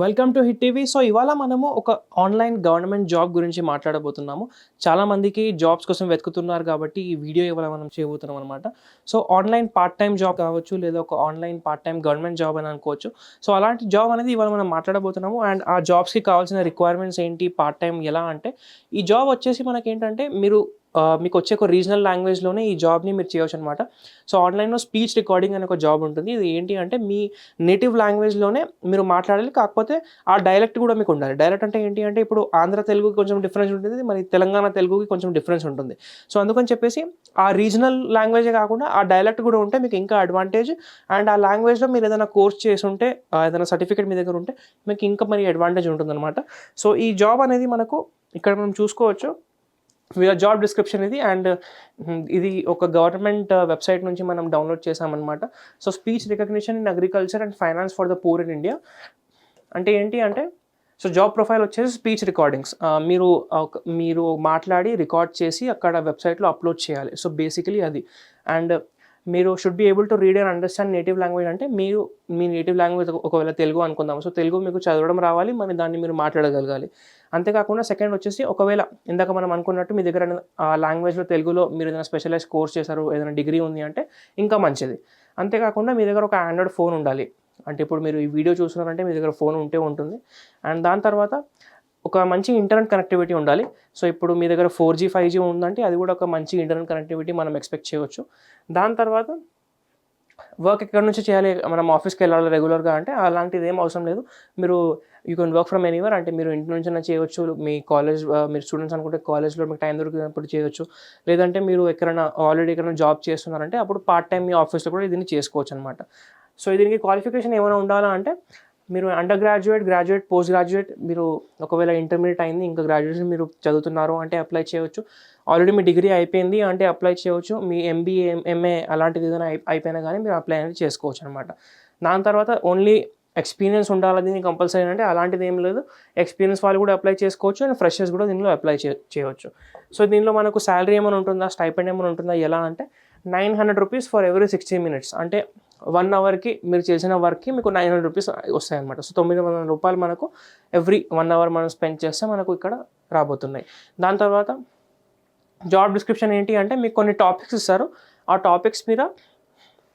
Welcome to hit TV so ఇవాళ మనము ఒక ఆన్లైన్ గవర్నమెంట్ జాబ్ గురించి మాట్లాడబోతున్నాము. చాలా మందికి జాబ్స్ కోసం వెతుకుతున్నారు కాబట్టి ఈ వీడియో ఇవాళ మనం చేయబోతున్నాం అనమాట so online part time job కావచ్చు లేదా ఒక online part time government job అని అనుకోవచ్చు. సో అలాంటి జాబ్ అనేది ఇవాళ మనం మాట్లాడబోతున్నాము. అండ్ ఆ జాబ్స్కి కావాల్సిన రిక్వైర్మెంట్స్ ఏంటి పార్ట్ టైం ఎలా అంటే ఈ జాబ్ వచ్చేసి మనకి ఏంటంటే మీరు మీకు వచ్చే ఒక రీజనల్ లాంగ్వేజ్లోనే ఈ జాబ్ని మీరు చేయవచ్చు అనమాట సో ఆన్లైన్లో స్పీచ్ రికార్డింగ్ అనే ఒక జాబ్ ఉంటుంది. ఇది ఏంటి అంటే మీ నేటివ్ లాంగ్వేజ్లోనే మీరు మాట్లాడాలి. కాకపోతే ఆ డైలెక్ట్ కూడా మీకు ఉండాలి. డైలెక్ట్ అంటే ఏంటి అంటే ఇప్పుడు ఆంధ్ర తెలుగుకి కొంచెం డిఫరెన్స్ ఉంటుంది. మరి తెలంగాణ తెలుగుకి కొంచెం డిఫరెన్స్ ఉంటుంది. సో అందుకని చెప్పేసి ఆ రీజనల్ లాంగ్వేజే కాకుండా ఆ డైలెక్ట్ కూడా ఉంటే మీకు ఇంకా అడ్వాంటేజ్ అండ్ ఆ లాంగ్వేజ్లో మీరు ఏదైనా కోర్స్ చేసి ఉంటే ఏదైనా సర్టిఫికేట్ మీ దగ్గర ఉంటే మీకు ఇంకా మరి అడ్వాంటేజ్ ఉంటుందన్నమాట. సో ఈ జాబ్ అనేది మనకు ఇక్కడ మనం చూసుకోవచ్చు. జాబ్ డిస్క్రిప్షన్ ఇది అండ్ ఇది ఒక గవర్నమెంట్ వెబ్సైట్ uh, నుంచి మనం డౌన్లోడ్ చేసామన్నమాట so speech recognition in agriculture and finance for the poor in India అంటే ఏంటి అంటే సో జాబ్ ప్రొఫైల్ వచ్చేసి స్పీచ్ రికార్డింగ్స్ uh, మీరు uh, మీరు మాట్లాడి రికార్డ్ చేసి అక్కడ వెబ్సైట్లో అప్లోడ్ చేయాలి. సో బేసికలీ అది. అండ్ మీరు should be able to read and understand native language అంటే మీరు మీ నేటివ్ లాంగ్వేజ్ ఒకవేళ తెలుగు అనుకుందాం సో తెలుగు మీకు చదవడం రావాలి మరి దాన్ని మీరు మాట్లాడగలగాలి. అంతేకాకుండా సెకండ్ వచ్చేసి ఒకవేళ ఇందాక మనం అనుకున్నట్టు మీ దగ్గర ఆ లాంగ్వేజ్లో తెలుగులో మీరు ఏదైనా స్పెషలైజ్ కోర్స్ చేశారు ఏదైనా డిగ్రీ ఉంది అంటే ఇంకా మంచిది. అంతేకాకుండా మీ దగ్గర ఒక ఆండ్రాయిడ్ ఫోన్ ఉండాలి. అంటే ఇప్పుడు మీరు ఈ వీడియో చూస్తున్నారంటే మీ దగ్గర ఫోన్ ఉంటే ఉంటుంది. అండ్ దాని తర్వాత ఒక మంచి ఇంటర్నెట్ కనెక్టివిటీ ఉండాలి. సో ఇప్పుడు మీ దగ్గర ఫోర్ జీ ఫైవ్ జీ ఉందంటే అది కూడా ఒక మంచి ఇంటర్నెట్ కనెక్టివిటీ మనం ఎక్స్పెక్ట్ చేయవచ్చు. దాని తర్వాత వర్క్ ఎక్కడి నుంచి చేయాలి? మనం ఆఫీస్కి వెళ్ళాలి రెగ్యులర్గా అంటే అలాంటిది ఏం అవసరం లేదు. మీరు you can work from anywhere అంటే మీరు ఇంటి నుంచి చేయొచ్చు మీ కాలేజ్ మీరు స్టూడెంట్స్ అనుకుంటే కాలేజ్లో మీకు టైం దొరికినప్పుడు చేయొచ్చు. లేదంటే మీరు ఎక్కడైనా ఆల్రెడీ ఎక్కడైనా జాబ్ చేస్తున్నారంటే అప్పుడు పార్ట్ టైం మీ ఆఫీస్లో కూడా దీన్ని చేసుకోవచ్చు అనమాట సో దీనికి క్వాలిఫికేషన్ ఏమైనా ఉండాలా అంటే మీరు undergraduate graduate post graduate మీరు ఒకవేళ ఇంటర్మీడియట్ అయింది ఇంకా గ్రాడ్యుయేషన్ మీరు చదువుతున్నారు అంటే అప్లై చేయవచ్చు. ఆల్రెడీ మీ డిగ్రీ అయిపోయింది అంటే అప్లై చేయవచ్చు. మీ ఎంబీఏ ఎంఏ అలాంటిది ఏదైనా అయిపోయినా కానీ మీరు అప్లై అనేది చేసుకోవచ్చు అనమాట దాని తర్వాత ఓన్లీ ఎక్స్పీరియన్స్ ఉండాలి దీనికి కంపల్సరీ అంటే అలాంటిది ఏం లేదు. ఎక్స్పీరియన్స్ వాళ్ళు కూడా అప్లై చేసుకోవచ్చు అండ్ ఫ్రెషర్స్ కూడా దీనిలో అప్లై చే చేయవచ్చు. సో దీనిలో మనకు శాలరీ ఏమైనా ఉంటుందా? స్టైపెండ్ ఏమైనా ఉంటుందా? ఎలా అంటే nine hundred rupees for every sixty minutes అంటే వన్ అవర్కి మీరు చేసిన వర్క్కి మీకు నైన్ హండ్రెడ్ రూపీస్ వస్తాయి అనమాట సో తొమ్మిది వందల రూపాయలు మనకు ఎవ్రీ వన్ అవర్ మనం స్పెండ్ చేస్తే మనకు ఇక్కడ రాబోతున్నాయి. దాని తర్వాత జాబ్ డిస్క్రిప్షన్ ఏంటి అంటే మీకు కొన్ని టాపిక్స్ ఇస్తారు. ఆ టాపిక్స్ మీద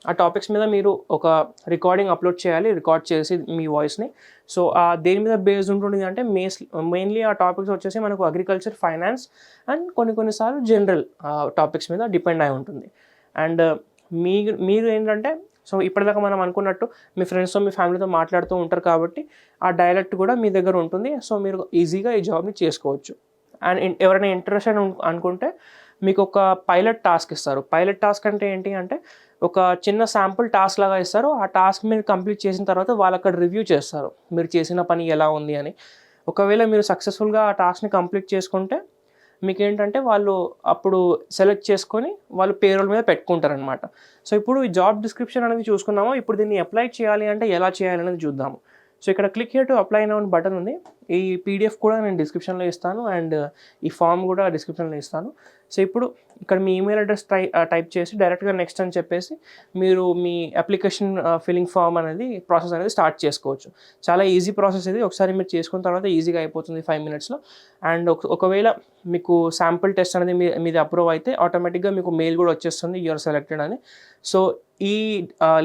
ఆ టాపిక్స్ మీద మీరు ఒక రికార్డింగ్ అప్లోడ్ చేయాలి రికార్డ్ చేసి మీ వాయిస్ని. సో ఆ దేని మీద బేస్డ్ ఉంటుంది అంటే మేస్ మెయిన్లీ ఆ టాపిక్స్ వచ్చేసి మనకు అగ్రికల్చర్ ఫైనాన్స్ అండ్ కొన్ని కొన్నిసార్లు జనరల్ టాపిక్స్ మీద డిపెండ్ అయి ఉంటుంది. అండ్ మీ మీరు ఏంటంటే సో ఇప్పటిదాకా మనం అనుకున్నట్టు మీ ఫ్రెండ్స్తో మీ ఫ్యామిలీతో మాట్లాడుతూ ఉంటారు కాబట్టి ఆ డైలెక్ట్ కూడా మీ దగ్గర ఉంటుంది. సో మీరు ఈజీగా ఈ జాబ్ని చేసుకోవచ్చు. అండ్ ఎవరైనా ఇంట్రెస్ట్ అనుకుంటే మీకు ఒక పైలట్ టాస్క్ ఇస్తారు. పైలట్ టాస్క్ అంటే ఏంటి అంటే ఒక చిన్న శాంపుల్ టాస్క్ లాగా ఇస్తారు. ఆ టాస్క్ మీరు కంప్లీట్ చేసిన తర్వాత వాళ్ళు అక్కడ రివ్యూ చేస్తారు. మీరు చేసిన పని ఎలా ఉంది అని. ఒకవేళ మీరు సక్సెస్ఫుల్గా ఆ టాస్క్ని కంప్లీట్ చేసుకుంటే మీకు ఏంటంటే వాళ్ళు అప్పుడు సెలెక్ట్ చేసుకొని వాళ్ళు పేరోల్ మీద పెట్టుకుంటారనమాట సో ఇప్పుడు ఈ జాబ్ డిస్క్రిప్షన్ అనేది చూసుకున్నాము ఇప్పుడు దీన్ని అప్లై చేయాలి అంటే ఎలా చేయాలి అనేది చూద్దాము. సో ఇక్కడ click here to apply now button ఉంది. ఈ పీడిఎఫ్ కూడా నేను డిస్క్రిప్షన్లో ఇస్తాను అండ్ ఈ ఫామ్ కూడా డిస్క్రిప్షన్లో ఇస్తాను. సో ఇప్పుడు ఇక్కడ మీ ఈమెయిల్ అడ్రస్ టై టైప్ చేసి డైరెక్ట్గా నెక్స్ట్ అని చెప్పేసి మీరు మీ అప్లికేషన్ ఫిల్లింగ్ ఫామ్ అనేది ప్రాసెస్ అనేది స్టార్ట్ చేసుకోవచ్చు. చాలా ఈజీ ప్రాసెస్ ఇది. ఒకసారి మీరు చేసుకున్న తర్వాత ఈజీగా అయిపోతుంది ఫైవ్ మినిట్స్లో అండ్ ఒకవేళ మీకు శాంపుల్ టెస్ట్ అనేది మీ మీది అప్రూవ్ అయితే ఆటోమేటిక్గా మీకు మెయిల్ కూడా వచ్చేస్తుంది యూఆర్ సెలెక్టెడ్ అని. సో ఈ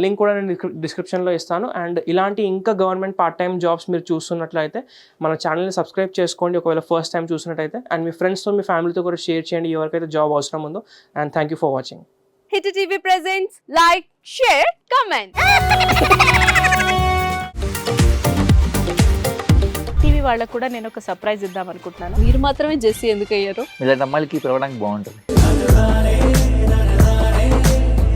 లింక్ కూడా నేను డిస్క్రిప్షన్లో ఇస్తాను. అండ్ ఇలాంటి ఇంకా గవర్నమెంట్ పార్ట్ టైం జాబ్స్ మీరు చూస్తున్నట్లయితే మన ఛానల్ని సబ్స్క్రైబ్ చేసుకోండి. ఒకవేళ ఫస్ట్ టైం చూసినట్టయితే అండ్ మీ ఫ్రెండ్స్తో మీ ఫ్యామిలీతో కూడా షేర్ చేయండి. ఎవరికైతే జాబ్ అవసరం ఉందో. And thank you for watching. Hit TV presents like share comment. TV వాళ్ళకు కూడా నేను ఒక సర్ప్రైజ్ ఇద్దాం అనుకుంటున్నాను. మీరు మాత్రమే జెస్సీ ఎందుకు అయ్యారు ఇలాంటి అమ్మాయిలకి పిలవడానికి బాగుంటుంది.